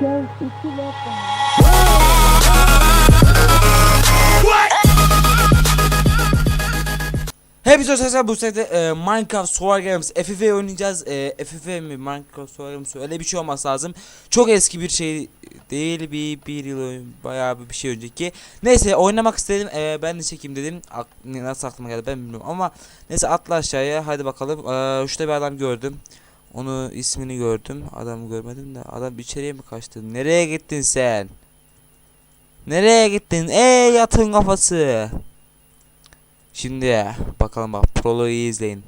Gel iki dakika. Hepinize geldiniz. Bu sene e, Minecraft Solar Games FF oynayacağız. E, FF mi Minecraft Solar Games öyle bir şey olması lazım. Çok eski bir şey değil bir bir yıl ön- bayağı bir şey önceki. Neyse oynamak istedim. E, ben de çekeyim dedim. Ak- nasıl aklıma geldi ben bilmiyorum ama neyse atla aşağıya hadi bakalım. E, şurada bir adam gördüm. Onu ismini gördüm. Adamı görmedim de adam içeriye mi kaçtı? Nereye gittin sen? Nereye gittin? Ey yatın kafası. Şimdi bakalım bak Prolo'yu iyi izleyin.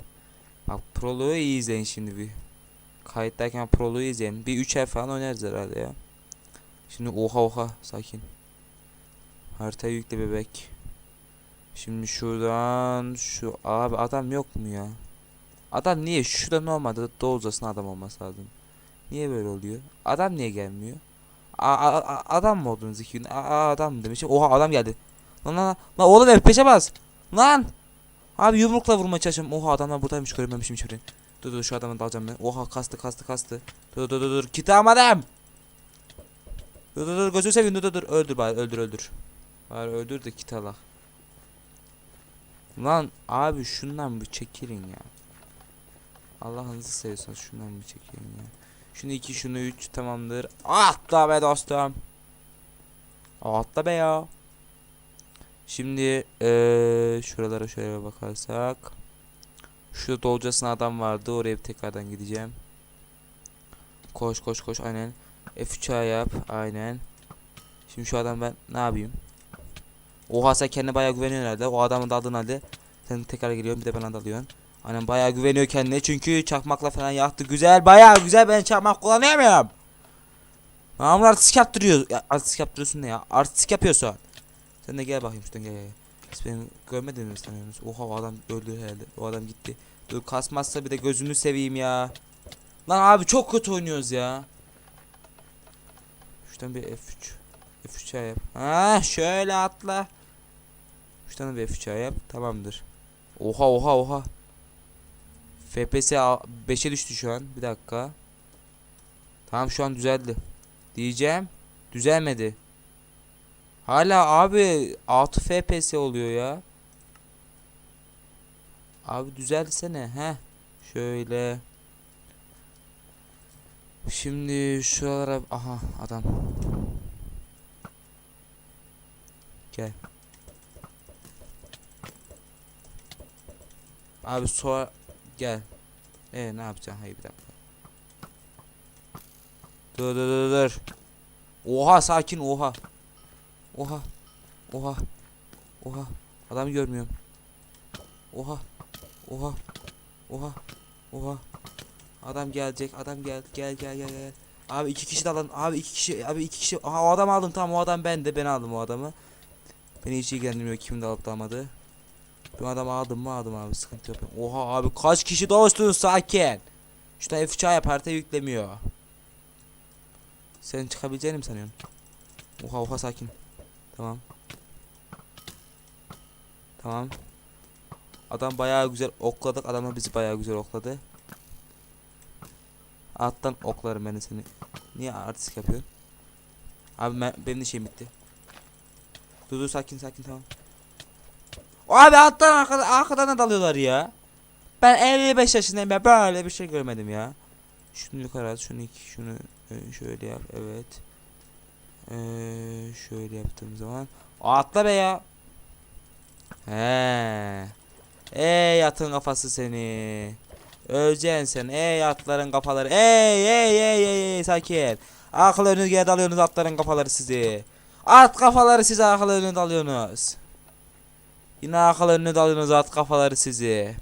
Bak Prolo'yu iyi izleyin şimdi bir. Kayıttayken Prolo'yu izleyin. Bir 3 ay falan oynarız herhalde ya. Şimdi oha oha sakin. Haritayı yükle bebek. Şimdi şuradan şu abi adam yok mu ya? Adam niye? Şurada normalde doğuzasına adam olması lazım. Niye böyle oluyor? Adam niye gelmiyor? A, a- a- adam mı oldunuz iki gün? A, a- adam mı demişim? Oha adam geldi. Lan lan lan. Oğlum F5'e bas. Lan. Abi yumrukla vurmaya çalışıyorum. Oha adamlar buradaymış görememişim hiçbirini. Dur dur şu adamı da alacağım ben. Oha kastı kastı kastı. Dur dur dur dur. Kit almadım. Dur dur dur gözünü seveyim dur dur dur. Öldür bari öldür öldür. Bari öldür de kit alak. Lan abi şundan bir çekilin ya. Allah'ınızı seviyorsanız şundan bir çekilin ya. Şunu iki şunu üç tamamdır. Atla be dostum. Atla be ya. Şimdi eee şuralara şöyle bakarsak. Şurada dolcasına adam vardı. Oraya bir tekrardan gideceğim. Koş koş koş aynen. F3'a yap aynen. Şimdi şu adam ben ne yapayım? Oha sen kendine bayağı güveniyorsun herhalde. O adamı da aldın halde. Sen tekrar geliyorsun bir de bana dalıyorsun. Aynen bayağı güveniyor kendine çünkü çakmakla falan yaktı. Güzel bayağı güzel ben çakmak kullanamıyorum. Ama artistik yaptırıyor. Ya, artistik yaptırıyorsun ne ya? Artistik yapıyorsun. Sen de gel bakayım şuradan gel gel. Siz beni mi sanıyorsunuz? Oha o adam öldü herhalde. O adam gitti. Dur kasmazsa bir de gözünü seveyim ya. Lan abi çok kötü oynuyoruz ya. Şuradan bir F3. F3 yap. Ha şöyle atla. Şuradan bir F3 yap. Tamamdır. Oha oha oha. FPS 5'e düştü şu an. Bir dakika. Tamam şu an düzeldi. Diyeceğim. Düzelmedi. Hala abi 6 FPS oluyor ya. Abi düzelsene he. Şöyle. Şimdi şuralara aha adam. Gel. Abi sonra gel. E ne yapacaksın? Hayır bir dakika. Dur dur dur dur. Oha sakin oha. Oha. Oha. Oha. Adamı görmüyorum. Oha. Oha. Oha. Oha. Adam gelecek. Adam gel gel gel gel gel. Abi iki kişi de alın. Abi iki kişi. Abi iki kişi. Aha o adam aldım tamam o adam bende. Ben aldım o adamı. Beni hiç ilgilendirmiyor kim de alıp da almadı. Ben adamı aldım mı aldım abi sıkıntı yok. Oha abi kaç kişi dostun sakin. Şurada F3 yap harita yüklemiyor. Sen çıkabileceğini mi sanıyorsun? Oha oha sakin. Tamam. Tamam. Adam bayağı güzel okladık. Adam da bizi bayağı güzel okladı. Alttan oklarım ben seni. Niye artistik yapıyorsun? Abi ben, benim de şeyim bitti. Dur dur sakin sakin tamam. Abi alttan arkadan, arkadan da dalıyorlar ya. Ben 55 yaşındayım ben böyle bir şey görmedim ya. Şunu yukarı at, şunu iki, şunu e, şöyle yap, evet. Ee, şöyle yaptığım zaman atla be ya. He. Ey yatın kafası seni. Öleceksin sen. Ey atların kafaları. Ey ey ey ey, ey sakin. Akıl önünü geri dalıyorsunuz atların kafaları sizi. At kafaları sizi akıl önüne dalıyorsunuz. Yine önüne dalıyorsunuz at kafaları sizi.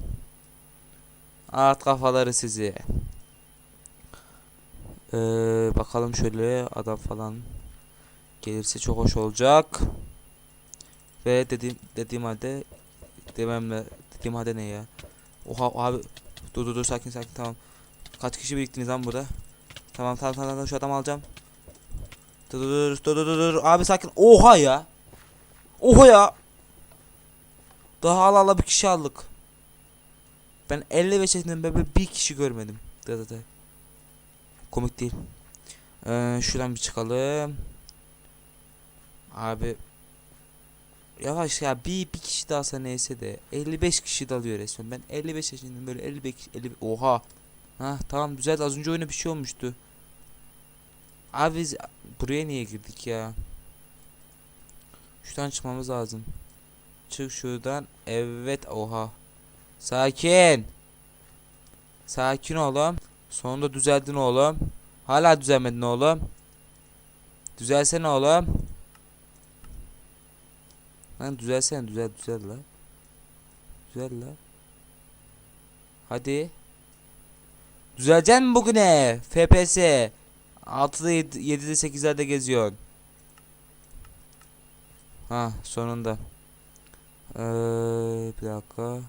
At kafaları sizi. Ee, bakalım şöyle adam falan gelirse çok hoş olacak. Ve dediğim dediğim halde dememle dediğim halde ne ya? Oha abi dur dur dur sakin sakin tamam. Kaç kişi biriktiniz lan burada? Tamam tamam tamam, tamam şu adamı alacağım. Dur dur dur dur dur abi sakin. Oha ya. Oha ya. Daha ala ala bir kişi aldık. Ben 55 yaşındayım ben böyle bir kişi görmedim. Dı dı. Komik değil. Ee, şuradan bir çıkalım. Abi Yavaş ya bir, bir kişi dalsa neyse de 55 kişi dalıyor resmen. Ben 55 yaşındayım böyle 55 50 oha. Ha tamam güzel az önce oyuna bir şey olmuştu. Abi buraya niye girdik ya? Şuradan çıkmamız lazım. Çık şuradan. Evet oha. Sakin. Sakin oğlum. Sonunda düzeldin oğlum. Hala düzelmedin oğlum. Düzelsene oğlum. Lan düzelsene düzel düzel la. Düzel la. Hadi. Düzeleceksin mi bugüne? FPS. 6'da 7'de 8'lerde geziyorsun. Ha sonunda. Ee, bir dakika.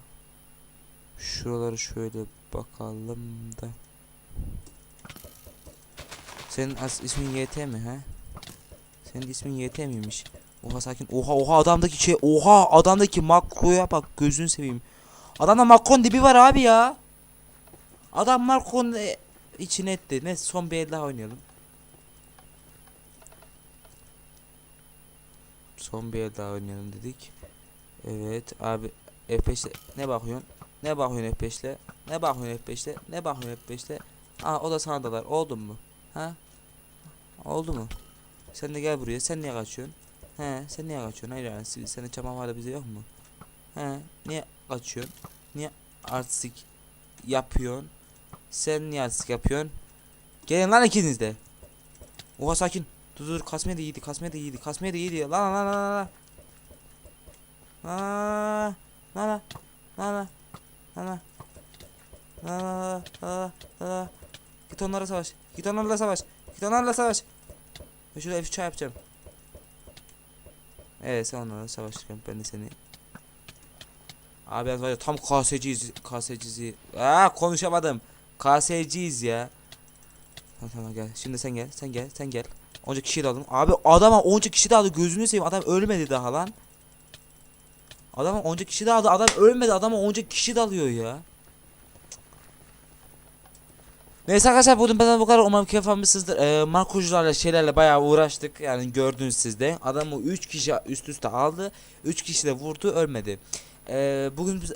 Şuraları şöyle bakalım da. Senin as ismin YT mi ha? Senin ismin YT miymiş? Oha sakin. Oha oha adamdaki şey. Oha adamdaki makroya bak gözünü seveyim. Adamda makron dibi var abi ya. Adam makron e, içine etti. Ne son bir daha oynayalım. Son bir daha oynayalım dedik. Evet abi F5'le ne bakıyorsun? Ne bakıyorsun F5'le? Ne bakıyorsun F5'le? Ne bakıyorsun F5'le? Aa o da sana dalar. Oldu mu? Ha? Oldu mu? Sen de gel buraya. Sen niye kaçıyorsun? He, sen niye kaçıyorsun? Hayır yani siz- senin çaman var da bize yok mu? He, niye kaçıyorsun? Niye artistik yapıyorsun? Sen niye artistik yapıyorsun? Gelin lan ikiniz de. Oha sakin. Dur dur kasmaya da iyiydi, kasmaya da iyiydi, kasmaya da iyiydi. Lan lan lan lan Aa, nala, nala, nala, nala, nala, nala. Git onlara savaş. Git onlarla savaş. Git onlarla savaş. Ben şurada F3 yapacağım. Evet sen onlarla savaş Ben de seni Abi az var ya tam kaseciyiz. Kaseciyiz. Aa konuşamadım. Kaseciyiz ya. Tamam tamam gel. Şimdi sen gel. Sen gel. Sen gel. Onca kişi de aldım. Abi adama onca kişi de aldı. Gözünü seveyim. Adam ölmedi daha lan. Adama onca kişi de aldı adam ölmedi adama onca kişi de alıyor ya Neyse arkadaşlar bugün benden bu kadar umarım keyif almışsınızdır. Ee, markocularla şeylerle bayağı uğraştık. Yani gördünüz siz de. Adamı 3 kişi üst üste aldı. 3 kişi de vurdu ölmedi. Ee, bugün biz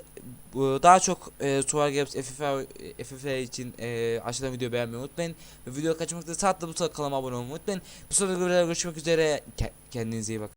daha çok e, Suvar Games FFA, FFA için e, aşağıdan video beğenmeyi unutmayın. Ve video kaçırmakta saatte bu kanalıma abone olmayı unutmayın. Bu sonraki videoda görüşmek üzere. Ke- Kendinize iyi bakın.